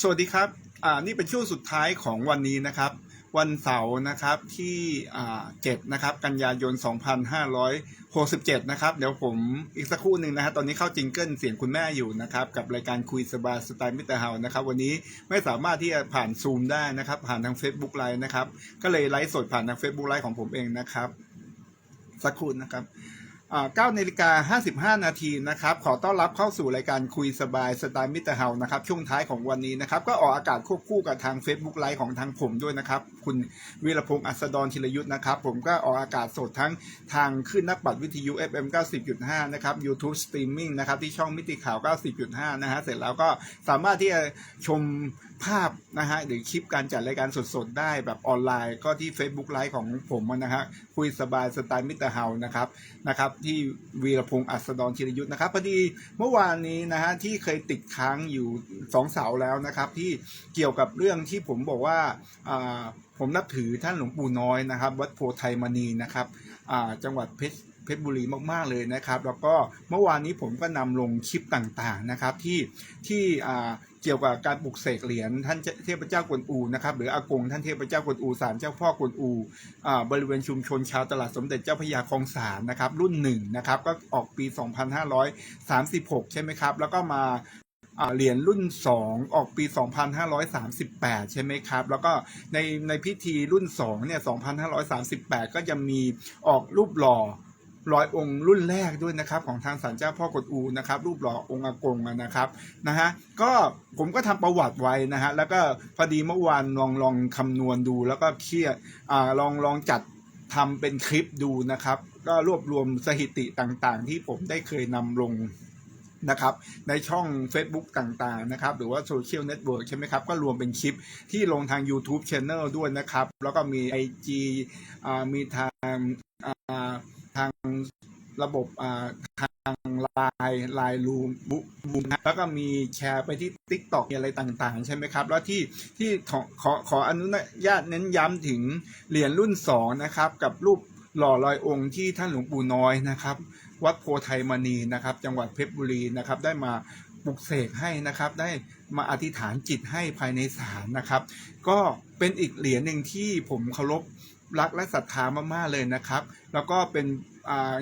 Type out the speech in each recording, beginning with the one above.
สวัสดีครับอ่านี่เป็นช่วงสุดท้ายของวันนี้นะครับ วันเสาร์นะครับที่อ่าเจ็ดนะครับกันยายน 2567 นะครับ เดี๋ยวผมอีกสักครู่หนึ่งนะฮะตอนนี้เข้าจิงเกิลเสียงคุณแม่อยู่นะครับ กับรายการคุยสบายสไตล์มิเตอร์เฮานะครับ วันนี้ไม่สามารถที่จะผ่านซูมได้นะครับ ผ่านทาง Facebook ไลน์นะครับ ก็เลยไลฟ์สดผ่านทาง Facebook ไลฟ์ของผมเองนะครับ สักครู่นะครับ 9นาฬิกา55 นาทีนะครับ ขอต้อนรับเข้าสู่รายการคุยสบายสไตล์มิสเตอร์เฮานะครับ ช่วงท้ายของวันนี้นะครับ ก็ออกอากาศควบคู่กับทาง Facebook ไลฟ์ของทางผมด้วยนะครับ คุณวีรพงศ์อัสดรธีรยุทธ์นะครับ ผมก็ออกอากาศสดทั้งทางขึ้นนักบัตรวิทยุ FM 90.5 นะครับ YouTube Streaming นะครับ ที่ช่องมิติข่าว 90.5 นะฮะ เสร็จแล้วก็สามารถที่จะชมภาพนะฮะหรือคลิปการจัดรายการสดๆ ได้แบบออนไลน์ ก็ที่ Facebook ไลฟ์ของผมนะฮะคุยสบายสไตล์มิสเตอร์เฮานะครับนะครับที่วีรพงศ์อัศดรชิรยุทธ์นะครับพอดีเมื่อวานนี้นะฮะที่เคยติดค้างอยู่สองเสาแล้วนะครับ ที่เกี่ยวกับเรื่องที่ผมบอกว่าผมนับถือท่านหลวงปู่น้อยนะครับ วัดโพไทยมณีนะครับจังหวัดเพชร เพชรบุรีมากๆเลยนะครับ แล้วก็เมื่อวานนี้ผมก็นำลงคลิปต่างๆนะครับที่ที่อ่าเกี่ยวกับการปลุกเสกเหรียญท่านเทพเจ้ากวนอูนะครับหรืออากงท่านเทพเจ้ากวนอูศาลเจ้าพ่อกวนอูอ่าบริเวณชุมชนชาวตลาดสมเด็จเจ้าพระยาคลองสานนะครับรุ่นหนึ่งนะครับก็ออกปี 2536 ใช่ไหมครับ แล้วก็มาอ่าเหรียญรุ่น 2 ออกปี 2538 ใช่ไหมครับ แล้วก็ในในพิธีรุ่น2เนี่ย 2538 ก็จะมีออกรูปหล่อ ร้อยองค์รุ่นแรกด้วยนะครับ ของทางศาลเจ้าพ่อกดอูนะครับ รูปหล่อองค์อากงนะครับนะฮะก็ผมก็ทำประวัติไว้นะฮะแล้วก็พอดีเมื่อวานลองลองคำนวณดู แล้วก็เครียดอ่าลองลองจัดทำเป็นคลิปดูนะครับ ก็รวบรวมสถิติต่างๆ ที่ผมได้เคยนำลงนะครับในช่อง Facebook ต่างๆนะครับหรือว่าโซเชียลเน็ตเวิร์กใช่ไหมครับ ก็รวมเป็นคลิปที่ลงทาง YouTube Channel ด้วยนะครับ แล้วก็มี IG อ่ามีทางอ่า ทางระบบอ่าทางไลน์ไลน์รูมบูมแล้วก็มีแชร์ไปที่ Tik t o อกอะไรต่างๆ ใช่ไหมครับ แล้วที่ที่ขอขอขออนุญาตเน้นย้ำถึงเหรียญรุ่น2นะครับ กับรูปหล่อลอยองค์ที่ท่านหลวงปู่น้อยนะครับ วัดโพไทยมณีนะครับ จังหวัดเพชรบุรีนะครับ ได้มาปลุกเสกให้นะครับ ได้มาอธิษฐานจิตให้ภายในศาลนะครับ ก็เป็นอีกเหรียญหนึ่งที่ผมเคารพ รักและศรัทธามากๆเลยนะครับ แล้วก็เป็น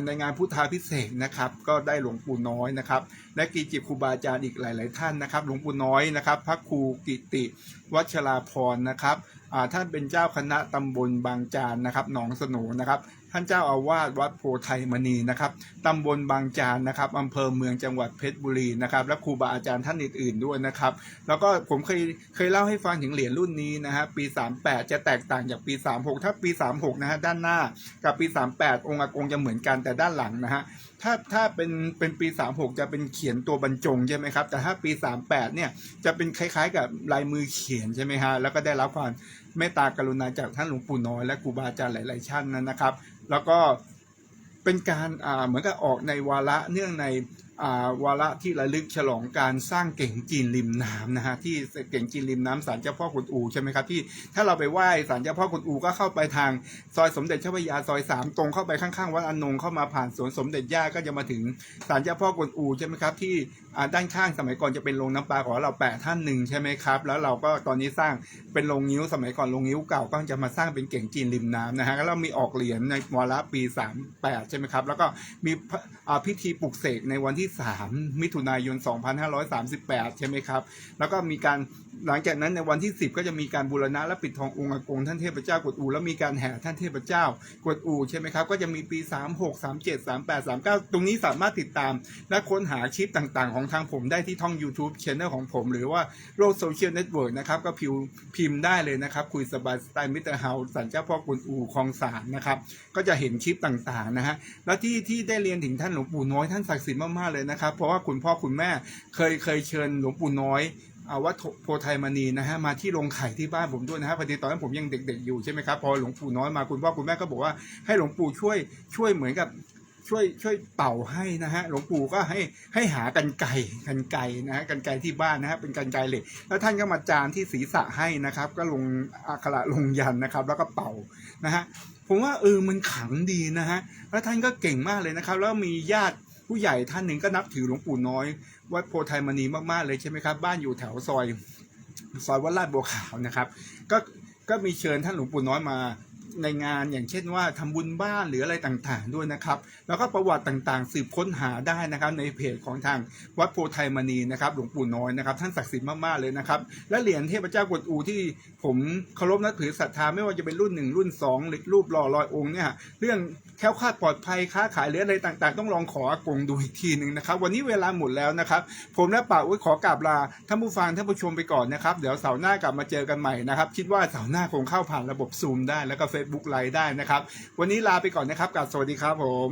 ในงานพุทธาพิเศษนะครับ ก็ได้หลวงปู่น้อยนะครับ และกีจิครูบาอาจารย์อีกหลาย ๆ ท่านนะครับ หลวงปู่น้อยนะครับ พระครูกิติวัชราพรนะครับท่านเป็นเจ้าคณะตำบลบางจานนะครับ หนองสนูนะครับ ท่านเจ้าอาวาสวัดโพไทยมณีนะครับตำบลบางจานนะครับอำเภอเมืองจังหวัดเพชรบุรีนะครับ และครูบาอาจารย์ท่านอื่นๆด้วยนะครับ แล้วก็ผมเคยเคยเล่าให้ฟังถึงเหรียญรุ่นนี้นะฮะปี 38 จะแตกต่างจากปี 36 ถ้าปี 36 นะฮะด้านหน้ากับปี 38 องค์อากงจะเหมือนกันแต่ด้านหลังนะฮะถ้าถ้าเป็นเป็นปี 36 จะเป็นเขียนตัวบรรจงใช่ไหมครับแต่ถ้าปี 38 เนี่ยจะเป็นคล้ายๆ กับลายมือเขียนใช่ไหมฮะแล้วก็ได้รับความเมตตากรุณาจากท่านหลวงปู่น้อยและครูบาอาจารย์หลาย ๆ ท่านนะครับ แล้วก็เป็นการเหมือนกับออกในวาระเนื่องในาวาระที่ระลึกฉลองการสร้างเก่งจีนริมน้ำนะฮะที่เก่งจีนริมน้ำศาลเจ้าพ่อขุนอูใช่ไหมครับที่ถ้าเราไปไหว้ศาลเจ้าพ่อขุนอูก็เข้าไปทางซอยสมเด็จเจ้าพระยาซอยสามตรงเข้าไปข้างๆวัดอนงเข้ามาผ่านสวนสมเด็จย่าก็จะมาถึงศาลเจ้าพ่อขุนอูใช่ไหมครับที่ด้านข้างสมัยก่อนจะเป็นโรงน้ำปลาของเราแปะท่านหนึ่งใช่ไหมครับ แล้วเราก็ตอนนี้สร้างเป็นโรงนิ้วสมัยก่อนโรงนิ้วเก่าก็จะมาสร้างเป็นเก่งจีนริมน้ำนะฮะแล้วมีออกเหรียญในวาระปี 38 ใช่ไหมครับ แล้วก็มีพิธีปลุกเสกในวันที่ 3 มิถุนายน 2538 ใช่ไหมครับ แล้วก็มีการ หลังจากนั้นในวันที่ 10 ก็จะมีการบูรณะและปิดทององค์อากงท่านเทพเจ้ากวดอูแล้วมีการแห่ท่านเทพเจ้ากวดอูใช่ไหมครับก็จะมีปี 36 37 38 39 ตรงนี้สามารถติดตาม และค้นหาคลิปต่างๆ ของทางผมได้ที่ท่อง YouTube Channel ของผม หรือว่าโลกโซเชียลเน็ตเวิร์กนะครับก็พิมพ์ิมพ์ได้เลยนะครับ คุยสบายสไตล์มิสเตอร์เฮาสันเจ้าพ่อกวนอูคลองสารนะครับก็จะเห็นคลิปต่างๆนะฮะแล้วที่ที่ได้เรียนถึงท่านหลวงปู่น้อยท่านศักดิ์สิทธิ์มากๆเลยนะครับเพราะว่าคุณพ่อคุณแม่เคยเคยเชิญหลวงปู่น้อย วัดโพไทยมณีนะฮะมาที่โรงไข่ที่บ้านผมด้วยนะฮะพอดีตอนนั้นผมยังเด็ก ๆ อยู่ใช่ไหมครับพอหลวงปู่น้อยมาคุณพ่อคุณแม่ก็บอกว่าให้หลวงปู่ช่วยช่วยเหมือนกับช่วยช่วยเป่าให้นะฮะหลวงปู่ก็ให้ให้หากันไก่กันไก่นะฮะกันไก่ที่บ้านนะฮะเป็นกันไก่เหล็กแล้วท่านก็มาจานที่ศีรษะให้นะครับ ก็ลงอักขระลงยันนะครับ แล้วก็เป่านะฮะผมว่าเออมันขังดีนะฮะแล้วท่านก็เก่งมากเลยนะครับ แล้วมีญาติ ผู้ใหญ่ท่านหนึ่งก็นับถือหลวงปู่น้อย วัดโพไทยมณีมากๆเลยใช่ไหมครับ บ้านอยู่แถวซอยซอยวัดลาดบัวขาวนะครับ ก็ก็มีเชิญท่านหลวงปู่น้อยมา ในงานอย่างเช่นว่าทำบุญบ้านหรืออะไรต่างๆ ด้วยนะครับ แล้วก็ประวัติต่างๆ สืบค้นหาได้นะครับในเพจของทางวัดโพไทยมณีนะครับหลวงปู่น้อยนะครับท่านศักดิ์สิทธิ์มากๆเลยนะครับและเหรียญเทพเจ้ากวนอูที่ผมเคารพนับถือศรัทธาไม่ว่าจะเป็นรุ่นหนึ่งรุ่นสองหรือรูปหล่อลอยองค์เนี่ยเรื่องแคล้วคาดปลอดภัยค้าขายหรืออะไรต่างๆ ต้องลองขออากงดูอีกทีหนึ่งนะครับ วันนี้เวลาหมดแล้วนะครับ ผมและป่าอุ้ยขอกราบลาท่านผู้ฟังท่านผู้ชมไปก่อนนะครับเดี๋ยวเสาร์หน้ากลับมาเจอกันใหม่นะครับ คิดว่าเสาร์หน้าคงเข้าผ่านระบบซูมได้แล้วก็ Facebook ไลฟ์ได้นะครับ วันนี้ลาไปก่อนนะครับกับสวัสดีครับผม